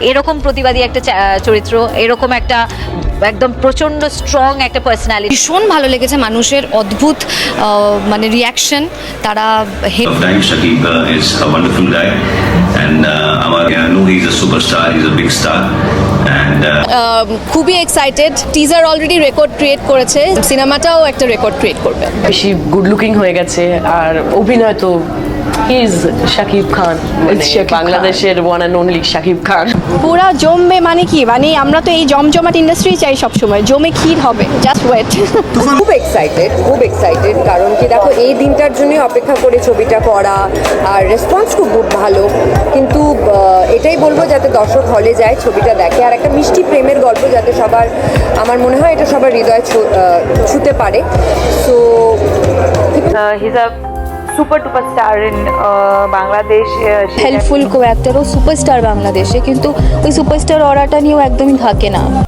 এরকম প্রতিবাদী একটা চরিত্র এরকম একটা একদম প্রচণ্ড স্ট্রং একটা পার্সোনালিটি ভীষণ ভালো লেগেছে মানুষের অদ্ভুত মানে রিয়াকশন তারা হে- of time. Shakib is a wonderful guy, and uh, Amar, I know he's a superstar. He's a big star, খুবই excited teaser already record create করেছে। সিনেমাটাও একটা রেকর্ড ক্রিয়েট করবে। বেশি গুড লুকিং হয়ে গেছে। আর অভিনয় তো ইজ শাকিব খান বাংলাদেশের one and only Shakib Khan পুরা জমবে মানে কি? মানে আমরা তো এই জমজমাট ইন্ডাস্ট্রি চাই সব সময় জমে ক্ষীর হবে। জাস্ট ওয়েট খুব এক্সাইটেড খুব এক্সাইটেড কারণ কি দেখো এই দিনটার জন্য অপেক্ষা করে ছবিটা করা আর রেসপন্স খুব ভালো। কিন্তু এটাই বলব যাতে দর্শক হলে যায় ছবিটা দেখে। আর একটা মিষ্টি প্রেমের গল্প যাতে সবার আমার মনে হয় এটা সবার হৃদয় ছুতে পারে। So Uh, he's super star in she- helpful co actor O superstar বাংলাদেশে কিন্তু ওই সুপারস্টার অরাটা নিয়েও একদমই থাকে না।